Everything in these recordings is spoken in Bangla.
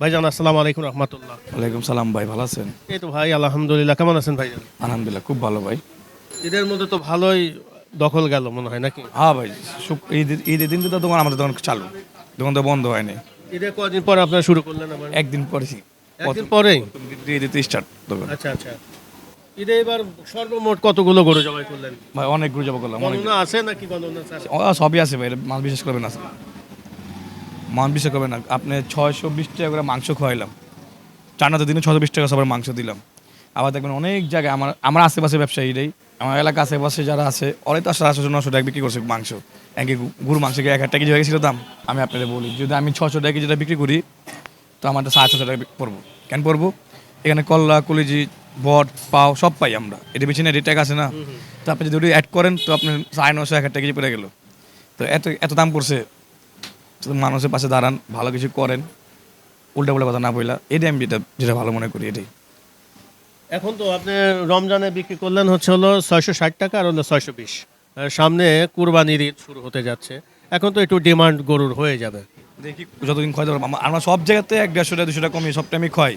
ভাইজান আসসালামু আলাইকুম রহমতুল্লাহ। ওয়ালাইকুম সালাম ভাই ভালো আছেন? এই তো ভাই আলহামদুলিল্লাহ কেমন আছেন ভাইজান? আলহামদুলিল্লাহ খুব ভালো ভাই। ঈদের মধ্যে তো ভালোই দখল গেল মনে হয় নাকি? হ্যাঁ ভাই শুক- ঈদ ঈদের দিন তো দোকান আমাদের দোকান চালু। দোকান তো বন্ধ হয়নি। ঈদের কদিন পর আপনারা শুরু করলেন আবার? একদিন পরেছি একদিন পরেই? দিতে স্টার্ট দোকান। আচ্ছা আচ্ছা। ঈদে এবার সর্বমোট কতগুলো গরু জবাই করলেন? ভাই অনেক ঘুরে যাব করলাম অনেক আছে নাকি গণনা আছে? সবই আছে ভাই মাছ বিশেষ করবেন আছে। মাছ বিশ্বাস করবেন না। আপনি ছয়শো বিশ টাকা করে মাংস খাওয়াইলাম চারনাতে দিনে ছশো বিশ টাকা সবার মাংস দিলাম। আবার দেখবেন অনেক জায়গায় আমার আমার আশেপাশে ব্যবসায়ীরাই আমার এলাকা আশেপাশে যারা আছে অনেক তো সাতশো নশো টাকা বিক্রি করছে মাংস। একে গরু মাংস এক হাজার টাকা কেজি হয়ে গেছিল দাম? আমি আপনাদের বলি যদি আমি ছশো টাকা কেজিটা বিক্রি করি তো আমারটা সাড়ে ছশো টাকা পড়ব কেন পড়ব এখানে কল্লা কলিজি বট পাও সব পাই আমরা। এটা বেশি না রেট আছে না। তো আপনি যদি অ্যাড করেন তো আপনি সাড়ে নশো এক হাজার টাকা কেজি পড়ে গেল। তো এত এত দাম পড়ছে। মানুষের পাশে দাঁড়ান ভালো কিছু করেন উল্টা পাল্টা কথা না বইলা এটাই আমি যেটা যেটা ভালো মনে করি এটাই। এখন তো আপনি রমজানে বিক্রি করলেন হচ্ছে হলো ছয়শো ষাট টাকা আর হলো ছয়শো বিশ। সামনে কুরবানির ঈদ শুরু হতে যাচ্ছে। এখন তো একটু ডিমান্ড গরুর হয়ে যাবে। দেখি যতদিন খাওয়াতে পারব আমরা- সব জায়গাতে এক দেড়শো টাকা দুশো টাকা কমিয়ে সব টাইমে খাই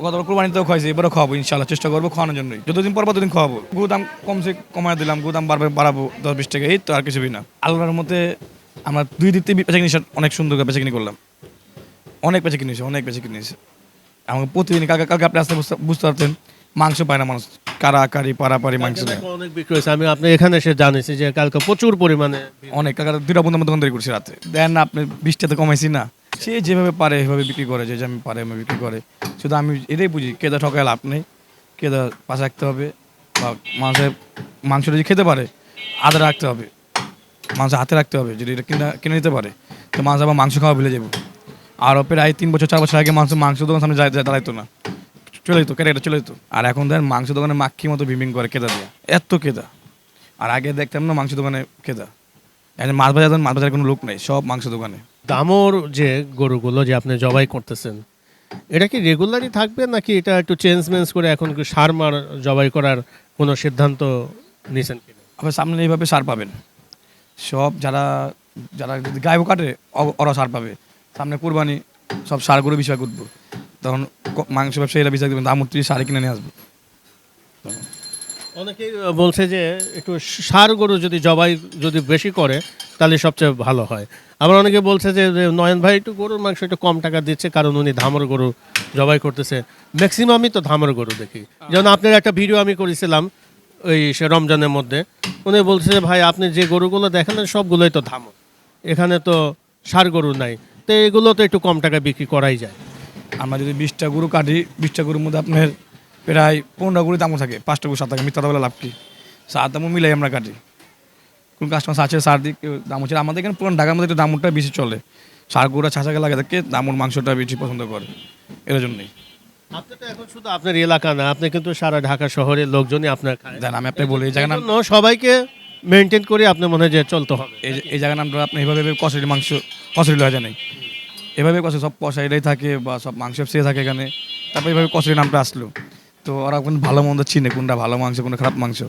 কত কোরবানিতেও খাইছি এবারও খাওয়াবো ইনশাল্লাহ চেষ্টা করব খাওয়ানোর জন্যই। যতদিন পর ততদিন খাওয়াবো গু দাম কমছে কমায় দিলাম গুদাম বাড়বে বাড়াবো দশ বিশ টাকা এই তো আর কিছুই না। আল্লাহর মধ্যে আমরা দুই দিক থেকে বেচা কিনি অনেক সুন্দর করে বেচা কিনি করলাম। অনেক বেচা কিনেছে অনেক বেচা কিনেছে আমাকে প্রতিদিন কালকে কালকে আপনি আসতে বুঝতে- পারতেন মাংস পায় না মানুষ কারা কারি পাড়াপাড়ি মাংস অনেক বিক্রি হয়েছে আমি আপনি এখানে এসে জানিছি যে কালকে প্রচুর পরিমাণে অনেক টাকা দুইটা বন্ধু আমার দোকানদারি করছি রাতে। দেন না আপনি বিশটাতে কমাইছি না। সে যেভাবে পারে সেভাবে বিক্রি করে যে যেমন পারে আমি বিক্রি করে। শুধু আমি এটাই বুঝি কেদা ঠকায় লাভ নেই কেদা পাশে রাখতে হবে বা মাংসের মাংস যদি খেতে পারে আদা রাখতে হবে। মাংস হাতে রাখতে হবে যদি এটা কিনা কিনে নিতে পারে তো মাংস আবার মাংস খাওয়া ভুলে যাব। আরও প্রায় তিন বছর চার বছর আগে মাংস মাংস দোকান সামনে দাঁড়াইতো না। চলে যেত কেটে চলে যেত। আর এখন দেন মাংস দোকানে মাক্ষি মতো ভিমিং করে কেদা দিয়ে। এত কেদা আর আগে দেখতাম না মাংস দোকানে কেদা এখন মাছ বাজার মাছ বাজারে কোনো লোক নেই সব মাংস দোকানে। দামর যে গরুগুলো যে আপনি জবাই করতেছেন এটা কি রেগুলারই থাকবে নাকি এটা একটু চেঞ্জ মেঞ্জ করে এখন সার মার জবাই করার কোনো সিদ্ধান্ত নিয়েছেন কিনা? আবার সামনে এইভাবে সার পাবেন। সব যারা যারা যদি গায়েও কাটে ওরা সার পাবে। সামনে কুরবানি, সব সার সারগুলো বিষয় করব তখন মাংস ব্যবসায়ীরা বিষয় দেবেন দাম তুই সারে কিনে নিয়ে আসব। অনেকেই বলছে যে, একটু সার গরু যদি জবাই যদি বেশি করে, তাহলে সবচেয়ে ভালো হয়। আবার অনেকে বলছে যে নয়ন ভাই, একটু গরুর মাংস একটু কম টাকা দিচ্ছে, কারণ উনি ধামর গরু জবাই করতেছে। ম্যাক্সিমামই তো ধামর গরু দেখি। যেমন আপনার একটা ভিডিও আমি করেছিলাম ওই সে রমজানের মধ্যে, উনি বলছে ভাই, আপনি যে গরুগুলো দেখেন, সবগুলোই তো ধামর এখানে তো সার গরু নাই। তো এগুলো তো একটু কম টাকা বিক্রি করাই যায়। আমরা যদি বিশটা গরু কাটি, বিশটা গরুর মধ্যে আপনার প্রায় পনেরো গরু দামও থাকে, পাঁচটা গরু সাত টাকা মিথ্যা বলে লাভ কি? সাত দামও মিলাই আমরা কাটি। কোন কাস্টমার আছে সার দিক দাম হচ্ছে আমাদের এখানে পুরান ঢাকার মধ্যে একটু দামটা বেশি চলে। সার গরুরা ছাঁচাকে লাগে থাকে দামুর মাংসটা বেশি পছন্দ করে। এর জন্যই। আপনি তো এখন শুধু আপনার এলাকা না আপনি কিন্তু সারা ঢাকা শহরের লোকজনই আপনার খায়। আমি আপনাকে বলি এই জায়গার নাম জন্য সবাইকে মেনটেন করে আপনি মনে হয় যে চলতে হবে। এই যে- এই জায়গার নামটা আপনি এভাবে কষারি মাংস কষারি লওয়া যায় নাই। এভাবে কষে সব কষারিরাই থাকে বা সব মাংস ব্যবসায়ী থাকে এখানে। তারপর এইভাবে কষারি নামটা আসলো। তো ওরা কোন ভালো মন্দ চিনে কোনটা ভালো মাংস কোনটা খারাপ মাংস।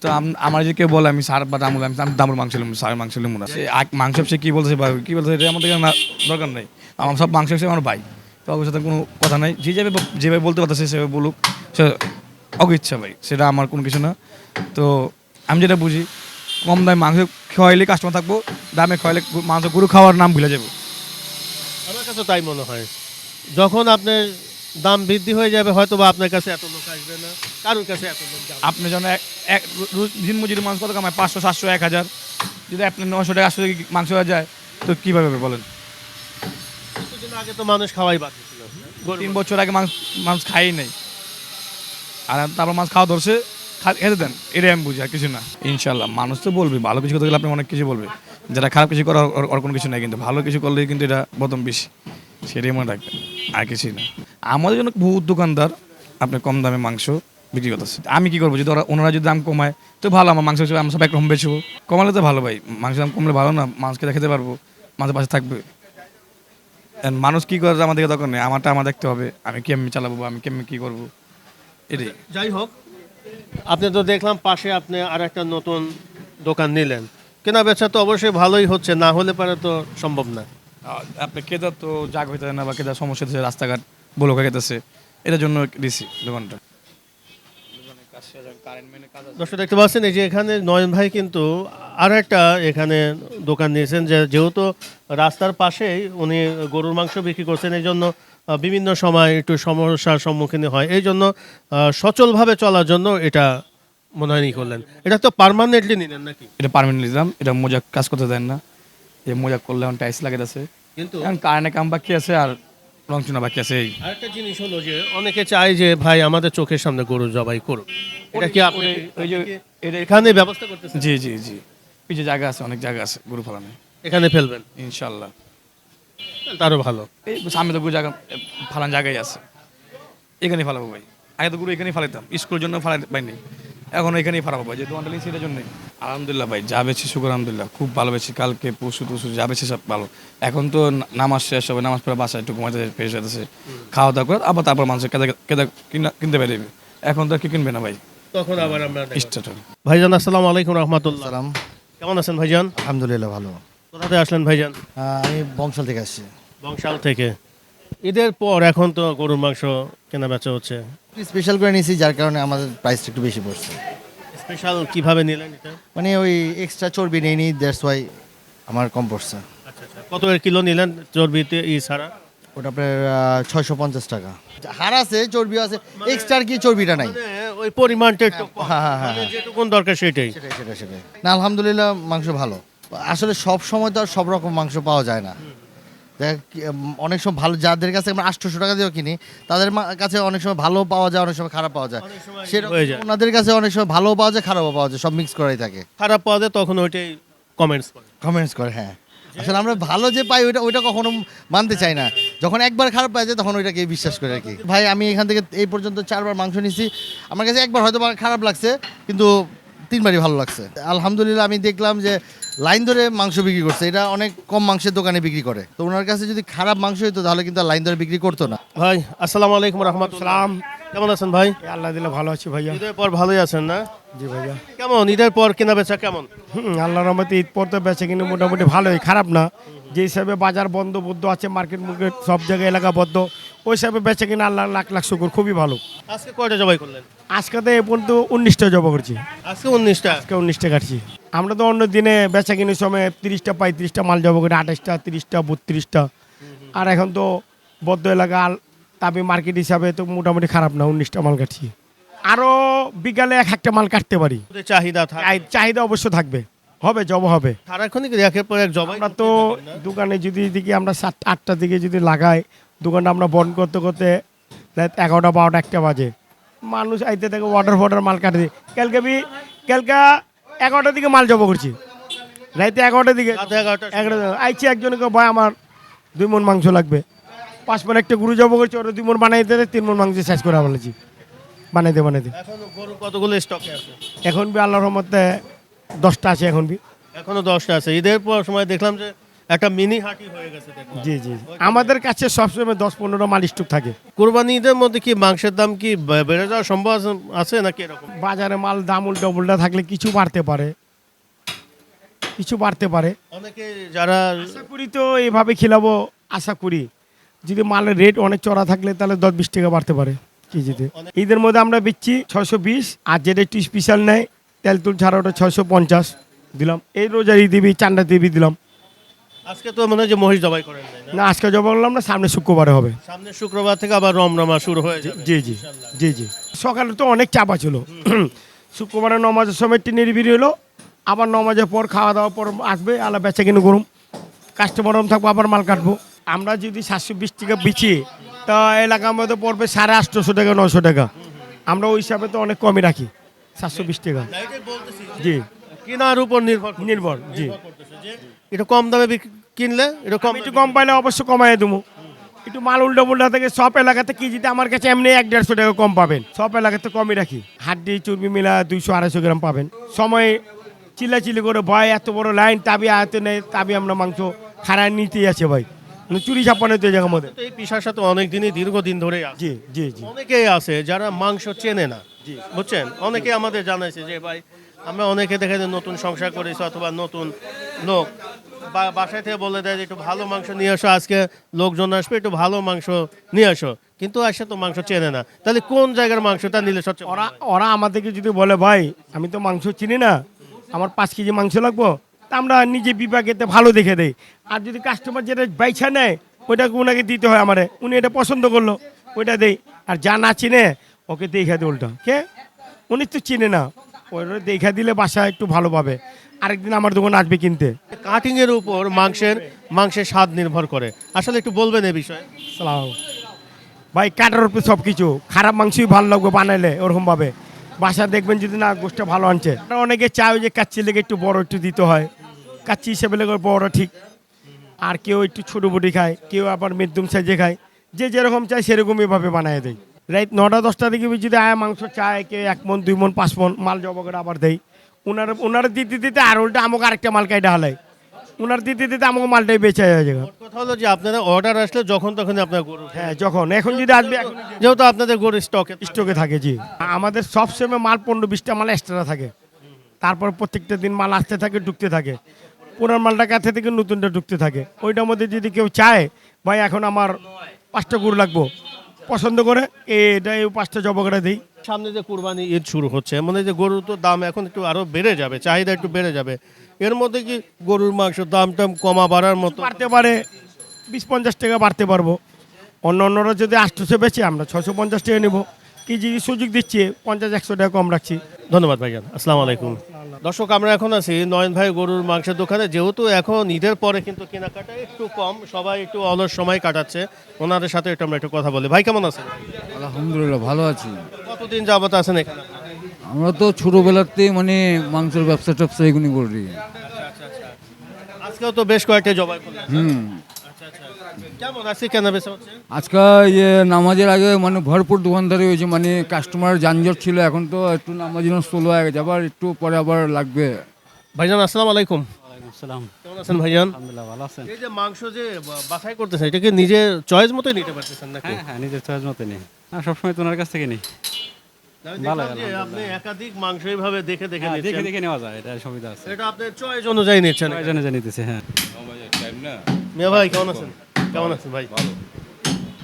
তো আমার যদি কেউ বলে আমি সার বা দামুল আমি আমি দামুর মাংস লিমু সার মাংস লিমু না। সে মাংস সে কী বলছে বা কী বলছে? এটা আমাদের দরকার নেই। আমার সব মাংস ব্যবসায়ী আমার ভাই। ওর সাথে কোনো কথা নাই। যে যেভাবে যেভাবে বলতে পারতেছে সেভাবে বলুক। সে অগিচ্ছা ভাই সেটা আমার কোনো কিছু না। তো আমি যেটা বুঝি কম দামে মাংস খাওয়াইলে কাস্টমার থাকব দামে খাওয়াইলে মাংস গরু খাওয়ার নাম ভুলে যাব। আমার কাছে তাই মনে হয়। যখন আপনার দাম বৃদ্ধি হয়ে যাবে হয়তো বা আপনার কাছে এত লোক আসবে না কারোর কাছে এত লোক যাবে আপনি যেন এক- এক দিন মজুরি মাংস কত কামায়? পাঁচশো সাতশো এক হাজার। যদি আপনি নশো টাকা আটশো মাংস হয়ে যায় তো কীভাবে বলেন? আগে তো মানুষ খাওয়াই বাদ ছিল তিন বছর আগে মাংস মাংস খাই নেই। আর তারপর মাছ খাওয়া ধরছে খেতে দেন এটাই আমি বুঝি আর কিছু না। ইনশাল্লাহ মানুষ তো বলবে ভালো কিছু করতে গেলে আপনি অনেক কিছু বলবে। যারা খারাপ কিছু করে ওর- ওর কোনো কিছু নাই কিন্তু ভালো কিছু করলে কিন্তু এটা প্রথম বেশি। সেটাই মনে রাখবেন আর কিছুই না। আমাদের জন্য বহুত দোকানদার আপনি কম দামে মাংস বিক্রি করতেছে। আমি কি করব যদি ওরা ওনারা যদি দাম কমায় তো ভালো আমার মাংস হিসেবে আমরা সব একরকম বেচবো। কমালে তো ভালো ভাই মাংস দাম কমলে ভালো না মাংস খেতে খেতে পারব মাঝে পাশে থাকবে। মানুষ কি করে আমাদেরকে দরকার নেই আমারটা আমার দেখতে হবে। আমি কেমনি চালাবো? আমি কেমনি কি করব? এটাই। যাই হোক আপনি তো দেখলাম পাশে আপনি আর একটা নতুন দোকান নিলেন। কেনা বেচা তো অবশ্যই ভালোই হচ্ছে না হলে পারে তো সম্ভব না। আর আপনি কেদার তো জাগ হইতে না বা কেদার সমস্যা হচ্ছে রাস্তাঘাট বলো গেছে এটার জন্য দিছি দোকানটা। দর্শক দেখতে পাচ্ছেন এই যে এখানে নয়ন ভাই কিন্তু আর একটা এখানে দোকান নিয়েছেন যে যেহেতু রাস্তার পাশেই উনি গরুর মাংস বিক্রি করছেন এই জন্য বিভিন্ন সময় একটু সমস্যার সম্মুখীন হয়। এই জন্য সচলভাবে চলার জন্য এটা মনে হয় করলেন। এটা তো পার্মানেন্টলি নিলেন নাকি? এটা পারমানেন্ট নিলাম। এটা মোজা কাজ করতে দেন না। এই মোজা করলে এখন টাইস লাগে আছে। কিন্তু এখন কাম বাকি আছে আর রং চুনা বাকি আছে এই। আরেকটা জিনিস হলো যে অনেকে চায় যে ভাই আমাদের চোখের সামনে গরু জবাই করুক। এটা কি আপনি ওই যে এখানে ব্যবস্থা করতেছেন? জি জি জি। পিছিয়ে জায়গা আছে অনেক জায়গা আছে গরু ফালানো। এখানে ফেলবেন? ইনশাল্লাহ তারও ভালো। এই সামনে তো গরু জায়গা ফালান জায়গায় আছে। এখানেই ফালাবো ভাই। আগে তো গরু এখানেই ফালাইতাম স্কুলের জন্য ফালাই পাইনি এখন এখানেই ফালাবো ভাই যে দোকানটা নিয়েছি এটার জন্যই। আলহামদুলিল্লাহ ভাই যা বেশি শুক্র আলহামদুলিল্লাহ খুব ভালো বেছি কালকে পশু টরশু যা বেশি সব ভালো। এখন তো নামাজ শেষ হবে নামাজ পড়ে বাসায় একটু ঘুমাতে ফ্রেশ হতেছে খাওয়া দাওয়া করে আবার তারপর মানুষের কেদা কেদা কিনা- কিনতে পেরে এখন তো আর কি কিনবে না ভাই। তখন আবার আমরা। ভাইজান আসসালামু আলাইকুম রহমতুল্লাহ। সালাম কেমন আছেন ভাইজান? আলহামদুলিল্লাহ ভালো। কোথাতে আসলেন ভাইজান? আমি বংশাল থেকে আসছি। বংশাল থেকে। ঈদের পর এখন তো গরুর মাংস কেনা বেচা হচ্ছে স্পেশাল করে নিয়েছি যার কারণে আমাদের প্রাইসটা একটু বেশি পড়ছে। স্পেশাল কীভাবে নিলেন এটা? মানে ওই এক্সট্রা চর্বি নেই নি দ্যাটস ওয়াই আমার কম পড়ছে। আচ্ছা আচ্ছা। কত কিলো নিলেন চর্বিতে ই ছাড়া? ওটা আপনার ছয়শো পঞ্চাশ টাকা। হার আছে চর্বি আছে এক্সট্রা কি চর্বিটা নাই। মানে ওই পরিমাণটা একটু কম। হ্যাঁ, হ্যাঁ, হ্যাঁ, মানে যেটুকুন দরকার সেটাই। সেটাই সেটাই সেটাই। না আলহামদুলিল্লাহ মাংস ভালো। আসলে সব সময় তো আর সব রকম মাংস পাওয়া যায় না। দেখ কি, উম, অনেক সময় ভালো যাদের কাছে আমরা আটশোশো টাকা দিয়েও কিনি তাদের মা- কাছে অনেক সময় ভালো পাওয়া যায় অনেক সময় খারাপ পাওয়া যায়। অনেক সময় সেরকম হয়ে যায়। ওনাদের কাছে অনেক সময় ভালো পাওয়া যায় খারাপও পাওয়া যায় সব মিক্স করাই থাকে। খারাপ পাওয়া যায় তখন ওইটাই কমেন্টস করে। কমেন্টস করে হ্যাঁ। আসলে আমরা ভালো যে পাই, ওইটা ওইটা কখনো মানতে চাই না। যখন একবার খারাপ পাই যায় তখন ওইটাকে বিশ্বাস করে আর কি। ভাই, আমি এখান থেকে এই পর্যন্ত চারবার মাংস নিছি। আমার কাছে একবার হয়তো খারাপ লাগছে, কিন্তু তিনবারই ভালো লাগছে। আলহামদুলিল্লাহ, আমি দেখলাম যে, লাইন ধরে মাংস বিক্রি করছে। এটা অনেক কম মাংসের দোকানে বিক্রি করে। তো ওনার কাছে যদি খারাপ মাংস হতো তাহলে কিন্তু লাইন ধরে বিক্রি করতো না। ভাই, আসসালামু আলাইকুম রহমতুল্লাহ। কেমন আছেন ভাই? আল্লাহ দিলে ভালো আছি ভাইয়া। ঈদের পর ভালোই আছেন না? জি ভাইয়া। কেমন? ঈদের পর কেনা বেচা কেমন? হুম, আল্লাহর রহমতে ঈদ পর তো বেচে কিন্তু মোটামুটি ভালোই খারাপ না। যে হিসাবে বাজার বন্ধ বদ্ধ আছে মার্কেট মুর্কেট সব জায়গায় এলাকা বদ্ধ ওই হিসাবে বেচে কিনা আল্লাহ লাখ লাখ শুকুর খুবই ভালো। আজকে কয়টা জবাই করলেন? আজকে তো এ পর্যন্ত উনিশটা জব করছি। আজকে উনিশটা? আজকে উনিশটা কাটছি। আমরা তো অন্য দিনে বেচা কিনির সময় তিরিশটা পঁয়ত্রিশটা মাল জব করি আঠাশটা তিরিশটা বত্রিশটা। আর এখন তো বদ্ধ এলাকা তাপে মার্কেট হিসাবে তো মোটামুটি খারাপ না উনিশটা মাল কাটছি। আরও বিকালে এক একটা মাল কাটতে পারি। চাহিদা চাহিদা অবশ্য থাকবে। হবে জব হবে। সারাক্ষণই কি একের পর এক জবাই আমরা তো দোকানে যদি দিকে আমরা সাত আটটার দিকে যদি লাগাই দোকানটা আমরা বন্ধ করতে করতে রাত এগারোটা বারোটা একটা বাজে। মানুষ আইতে থেকে ওয়াটার ফোয়াটার মাল কাটে দিই কালকে বি কালকে এগারোটার দিকে মাল জব করছি। রাইতে এগারোটার দিকে এগারোটা আইছি একজনকে ভয় আমার দুই মন মাংস লাগবে। পাঁচ মন একটা গুরু জব করছি ওরা দুই মন বানাইতে দেয়, তিন মন মাংস শেষ করে বলেছি বানাইতে বানাইতে এখন গরু কতগুলো স্টকে আছে? এখন বি আল্লাহর রহমতে দশটা আছে এখন বি। এখনও দশটা আছে। ঈদের পর সময় দেখলাম যে একটা মিনি হাটি হয়ে গেছে জি জি। আমাদের কাছে সবসময় দশ পনেরো মাল স্টক থাকে। কোরবানি ঈদের মধ্যে কি মাংসের দাম কি বেড়ে যাওয়ার সম্ভব আছে- আছে নাকি এরকম? বাজারে মাল দাম উল্টা উল্টা থাকলে কিছু বাড়তে পারে। কিছু বাড়তে পারে। অনেকে যারা আশা করি তো এইভাবে খেলাবো আশা করি। যদি মালের রেট অনেক চড়া থাকলে তাহলে দশ বিশ টাকা বাড়তে পারে কেজিতে। ঈদের মধ্যে আমরা বেচছি ছশো বিশ আর যেটা একটু স্পেশাল নেয় তেল তুল ছাড়া ওটা ছয়শো পঞ্চাশ দিলাম। এই রোজার দিবি চান্ডা দিবি দিলাম। আজকে তো মনে হয় যে মহিষ জবাই করেন না? আজকে জবা করলাম না সামনে শুক্রবারে হবে। সামনে শুক্রবার থেকে আবার রমরমা শুরু হয়ে জি জি জি জি। সকালে তো অনেক চাপা ছিল শুক্রবারে নমাজের সময় টিনের বিড়ি হলো আবার নমাজের পর খাওয়া দাওয়ার পর আসবে আলা বেচা কিনে করুম। কাস্টমার থাকব আবার মাল কাটবো। আমরা যদি সাতশো বিশ টাকা বিচি তা এলাকার মধ্যে পড়বে সাড়ে আটশোশো টাকা নশো টাকা। আমরা ওই হিসাবে তো অনেক কমই রাখি সাতশো বিশ টাকা। জি। কেনার উপর নির্ভর নির্ভর জি। এটা কম দামে কিনলে এটা কম একটু কম পাইলে অবশ্য কমাই দেবো। একটু মাল উল্টো পুল্টা থেকে সব এলাকাতে কেজিতে আমার কাছে এমনি এক দেড়শো টাকা কম পাবেন। সব এলাকাতে কমই রাখি। হাড্ডি চর্বি মিলা দুইশো আড়াইশো গ্রাম পাবেন। সময় চিল্লাচিল্লি করে ভয় এত বড় লাইন তাবি আয়তে নেই তাবি আমরা মাংস খারায় নিতেই আছে ভাই। চুরি ছাপ্পানো তো এই জায়গার এই পেশার সাথে অনেক দিনই দীর্ঘদিন ধরে জি জি জি। অনেকেই আছে যারা মাংস চেনে না বুঝছেন? অনেকে আমাদের জানাইছে যে ভাই আমরা অনেকে দেখে যে নতুন সংসার করেছি অথবা নতুন লোক। বা- বাসায় থেকে বলে দেয় যে একটু ভালো মাংস নিয়ে আসো আজকে লোকজন আসবে একটু ভালো মাংস নিয়ে আসো। কিন্তু আসে তো মাংস চেনে না। তাহলে কোন জায়গার মাংসটা নিলে সবচেয়ে ওরা ওরা আমাদেরকে যদি বলে ভাই আমি তো মাংস চিনি না আমার পাঁচ কেজি মাংস লাগবো। তা আমরা নিজে বিভাগেতে ভালো দেখে দেই। আর যদি কাস্টমার যেটা বাইছা নেয় ওইটাকে ওনাকে দিতে হয় আমারে। উনি এটা পছন্দ করল ওইটা দেই। আর যা না চিনে ওকে দেখা দিই উল্টা। কে? উনি তো চিনে না। ওইটা দেখা দিলে বাসা একটু ভালো পাবে। আরেকদিন আমার দোকান আসবে কিনতে। কাটিং এর উপর মাংসের মাংসের স্বাদ নির্ভর করে। আসলে একটু বলবেন এই বিষয়ে। সালাম। ভাই কাটার উপরে সব কিছু খারাপ মাংসই ভালো লাগবে বানাইলে ওরকম ভাবে। বাসা দেখবেন যদি না গোষ্ঠটা ভালো আনছে। অনেকে চায় যে কাচ্চি লেগে একটু বড় একটু দিতে হয়। কাচ্চি হিসেবে লেগে বড় ঠিক। আর কেউ একটু ছোটো বটি খায় কেউ আবার মেদুম সাইজে খায়। যে যেরকম চায় সেরকমই ভাবে বানায় দেয়। রাত নটা দশটা দিকে যদি আয়া মাংস চায় কেউ এক মন দুই মন পাঁচ মন মাল জবা করে আবার দেয়। ওনার ওনার দিতে দিতে আর উল্টা আমাকে আরেকটা মাল কাইটা হালায়। ওনার দিতে দিতে আমাকে মালটাই বেঁচে যায়। কথা হলো যে আপনারা অর্ডার আসলে যখন তখন আপনার গরু হ্যাঁ যখন। এখন যদি আসবে যেহেতু আপনাদের গরু স্টকে স্টকে থাকে জি। আমাদের সব সময় মাল পনেরো বিশটা মাল এক্সট্রা থাকে। তারপর প্রত্যেকটা দিন মাল আসতে থাকে ঢুকতে থাকে। পুরান মালটা কাছে থেকে নতুনটা ঢুকতে থাকে। ওইটার মধ্যে যদি কেউ চায় ভাই এখন আমার পাঁচটা গরু লাগবো। পছন্দ করে এটা এই পাঁচটা জব করে দিই। সামনে যে কুরবানি ঈদ শুরু হচ্ছে মানে যে গরুর তো দাম এখন একটু আরও বেড়ে যাবে চাহিদা একটু বেড়ে যাবে। এর মধ্যে কি গরুর মাংস দাম টাম কমা বাড়ার মতো? বাড়তে পারে বিশ পঞ্চাশ টাকা বাড়তে পারব। অন্য অন্যরা যদি আটশোশো বেচে আমরা ছশো পঞ্চাশ টাকা নেব। কেজি সুযোগ দিচ্ছি পঞ্চাশ একশো টাকা কম রাখছি। ধন্যবাদ ভাইজান। আসসালামু আলাইকুম। দর্শক আমরা এখন আছি নয়ন ভাই গরুর মাংসের দোকানে। যেহেতু এখন ঈদের পরে কিন্তু কেনাকাটা একটু কম সবাই একটু অলস সময় কাটাচ্ছে। ওনাদের সাথে একটু আমরা একটু কথা বলি। ভাই কেমন আছেন? আলহামদুলিল্লাহ ভালো আছি। কতদিন যাবত আছেন এখানে? আমরা তো ছোটবেলাতেই মানে মাংসের ব্যবসা ট্যাবসা এগুলি করি আজকেও তো বেশ কয়েকটা জবাই হুম। আচ্ছা আচ্ছা কেমন আজকে কেনা বেচা হচ্ছে? আজকে ইয়ে নামাজের আগে মানে ভরপুর দোকানদারি হয়েছে মানে কাস্টমার যানজট ছিল এখন তো একটু নামাজ স্লো হয়ে গেছে আবার একটু পরে আবার লাগবে। ভাইজান আসসালামু আলাইকুম। সালাম কেমন আছেন ভাইজান? আলহামদুলিল্লাহ ভালো আছেন। এই যে মাংস যে বা- বাছাই করতেছেন এটা কি নিজের চয়েস মতোই নিতে পারতেছেন নাকি? হ্যাঁ হ্যাঁ নিজের চয়েস মতো নেই। হ্যাঁ সবসময় তো ওনার কাছ থেকে নিই। ভালো, আপনি একাধিক মাংস এইভাবে দেখে দেখে হ্যাঁ, দেখে দেখে নেওয়া যায় এটা সুবিধা আছে। এটা আপনার চয়েস অনুযায়ী নিচ্ছেন। নিতেছে হ্যাঁ। মিয়া ভাই কেমন আছেন? কেমন আছেন ভাই? ভালো।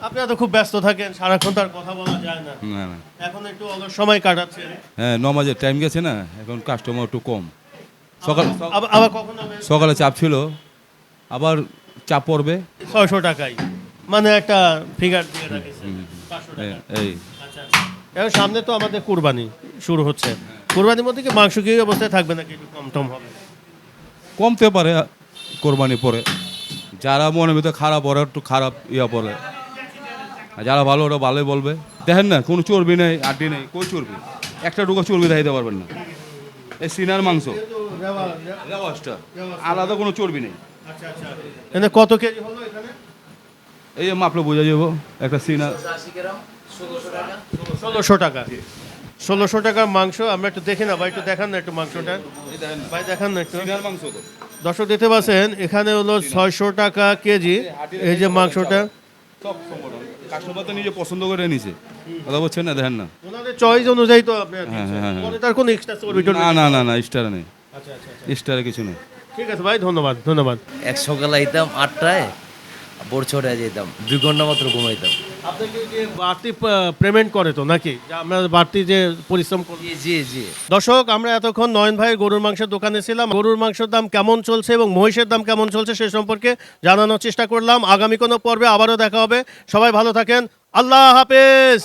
আপনি তো খুব ব্যস্ত থাকেন সারাক্ষণ তার কথা বলা যায় না। না না। এখন একটু অলস সময় কাটাচ্ছেন হ্যাঁ নমাজের টাইম গেছে না এখন কাস্টমার একটু কম। সকাল আবার- কখনো সকালে চাপ ছিল আবার চাপ পড়বে। ছয়শো টাকায়। মানে একটা ফিগার দিয়ে এ- এই। আচ্ছা আচ্ছা। এখন সামনে তো আমাদের কুরবানি শুরু হচ্ছে। কুরবানির মধ্যে কি মাংস কি অবস্থায় থাকবে নাকি একটু কম টম হবে? কমতে পারে কোরবানি পরে। যারা মনে ভিতরে খারাপ ওরা একটু খারাপ ইয়া পড়ে আর যারা ভালো ওরা ভালোই বলবে। দেখেন না কোনো চর্বি নেই আড্ডি নেই কই চর্বি। একটা টুকো চর্বি দেখাইতে পারবেন না। এই সিনার মাংস। রেওয়াজটা আলাদা কোনো চর্বি নেই। এখানে কত কেজি হলো এখানে? এই মাপলে বোঝা যাব একটা সিনার। ষোলোশো টাকা। ষোলোশো টাকার মাংস আমরা একটু দেখি না ভাই একটু দেখান না একটু মাংসটা। ভাই দেখান না একটু। সিনার মাংস তো। দর্শক দেখতে পাচ্ছেন এখানে হলো ছয়শো টাকা কেজি। এই যে মাংসটা। সব কাস্টমার তো নিজে পছন্দ করে নিছে। কথা বলছেন না দেখেন না। ওনাদের চয়েস অনুযায়ী তো আপনি হ্যাঁ, হ্যাঁ, হ্যাঁ। তার কোনো এক্সট্রা চর্বি না না না না স্টারে নেই। আচ্ছা আচ্ছা স্টারে কিছু নেই। ঠিক আছে ভাই ধন্যবাদ ধন্যবাদ। এক সকালে আইতাম আটটায়। ভোর ছটায় যেতাম দুই ঘণ্টা মাত্র ঘুমাইতাম। আপনাকে যে বাড়তি পেমেন্ট করে তো নাকি? আমরা বাড়তি যে পরিশ্রম করি জি জি। দর্শক আমরা এতক্ষণ নয়ন ভাইয়ের গরুর মাংসের দোকানে ছিলাম। গরুর মাংসের দাম কেমন চলছে এবং মহিষের দাম কেমন চলছে সে সম্পর্কে জানানোর চেষ্টা করলাম। আগামী কোনো পর্বে আবারও দেখা হবে। সবাই ভালো থাকেন। আল্লাহ হাফেজ!